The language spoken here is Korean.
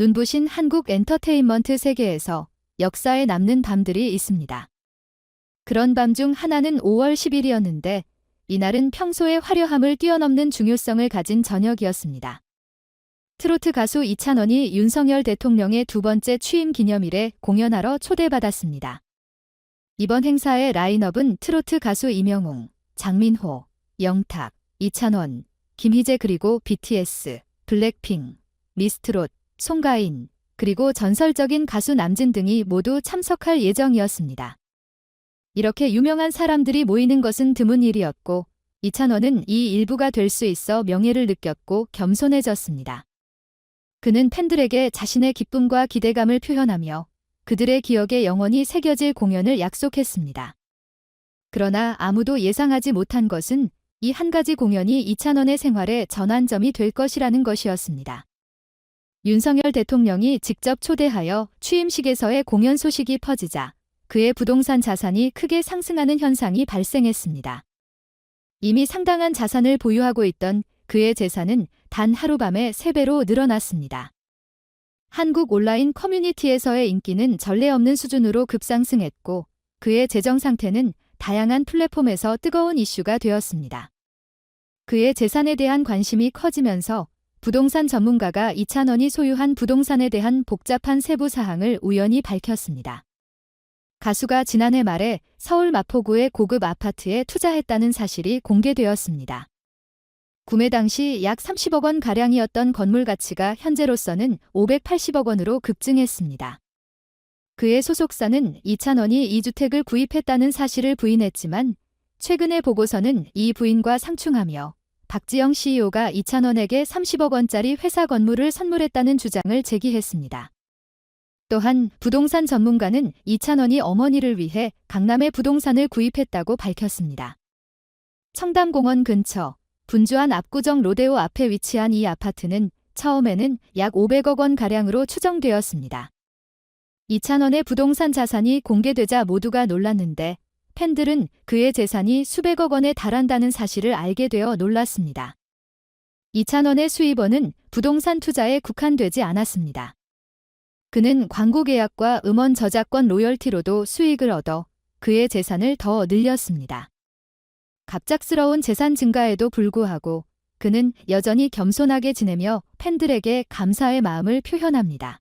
눈부신 한국 엔터테인먼트 세계에서 역사에 남는 밤들이 있습니다. 그런 밤 중 하나는 5월 10일이었는데 이날은 평소의 화려함을 뛰어넘는 중요성을 가진 저녁이었습니다. 트로트 가수 이찬원이 윤석열 대통령의 두 번째 취임 기념일에 공연하러 초대받았습니다. 이번 행사의 라인업은 트로트 가수 이명웅, 장민호, 영탁, 이찬원, 김희재 그리고 BTS, 블랙핑, 미스트롯, 송가인, 그리고 전설적인 가수 남진 등이 모두 참석할 예정이었습니다. 이렇게 유명한 사람들이 모이는 것은 드문 일이었고 이찬원은 이 일부가 될 수 있어 명예를 느꼈고 겸손해졌습니다. 그는 팬들에게 자신의 기쁨과 기대감을 표현하며 그들의 기억에 영원히 새겨질 공연을 약속했습니다. 그러나 아무도 예상하지 못한 것은 이 한 가지 공연이 이찬원의 생활에 전환점이 될 것이라는 것이었습니다. 윤석열 대통령이 직접 초대하여 취임식에서의 공연 소식이 퍼지자 그의 부동산 자산이 크게 상승하는 현상이 발생했습니다. 이미 상당한 자산을 보유하고 있던 그의 재산은 단 하루밤에 3배로 늘어났습니다. 한국 온라인 커뮤니티에서의 인기는 전례 없는 수준으로 급상승했고 그의 재정 상태는 다양한 플랫폼에서 뜨거운 이슈가 되었습니다. 그의 재산에 대한 관심이 커지면서 부동산 전문가가 이찬원이 소유한 부동산에 대한 복잡한 세부 사항을 우연히 밝혔습니다. 가수가 지난해 말에 서울 마포구의 고급 아파트에 투자했다는 사실이 공개되었습니다. 구매 당시 약 30억 원 가량이었던 건물 가치가 현재로서는 580억 원으로 급증했습니다. 그의 소속사는 이찬원이 이 주택을 구입했다는 사실을 부인했지만 최근의 보고서는 이 부인과 상충하며 박지영 CEO가 이찬원에게 30억 원짜리 회사 건물을 선물했다는 주장을 제기했습니다. 또한 부동산 전문가는 이찬원이 어머니를 위해 강남의 부동산을 구입했다고 밝혔습니다. 청담공원 근처 분주한 압구정 로데오 앞에 위치한 이 아파트는 처음에는 약 500억 원 가량으로 추정되었습니다. 이찬원의 부동산 자산이 공개되자 모두가 놀랐는데 팬들은 그의 재산이 수백억 원에 달한다는 사실을 알게 되어 놀랐습니다. 이찬원의 수입원은 부동산 투자에 국한되지 않았습니다. 그는 광고 계약과 음원 저작권 로열티로도 수익을 얻어 그의 재산을 더 늘렸습니다. 갑작스러운 재산 증가에도 불구하고 그는 여전히 겸손하게 지내며 팬들에게 감사의 마음을 표현합니다.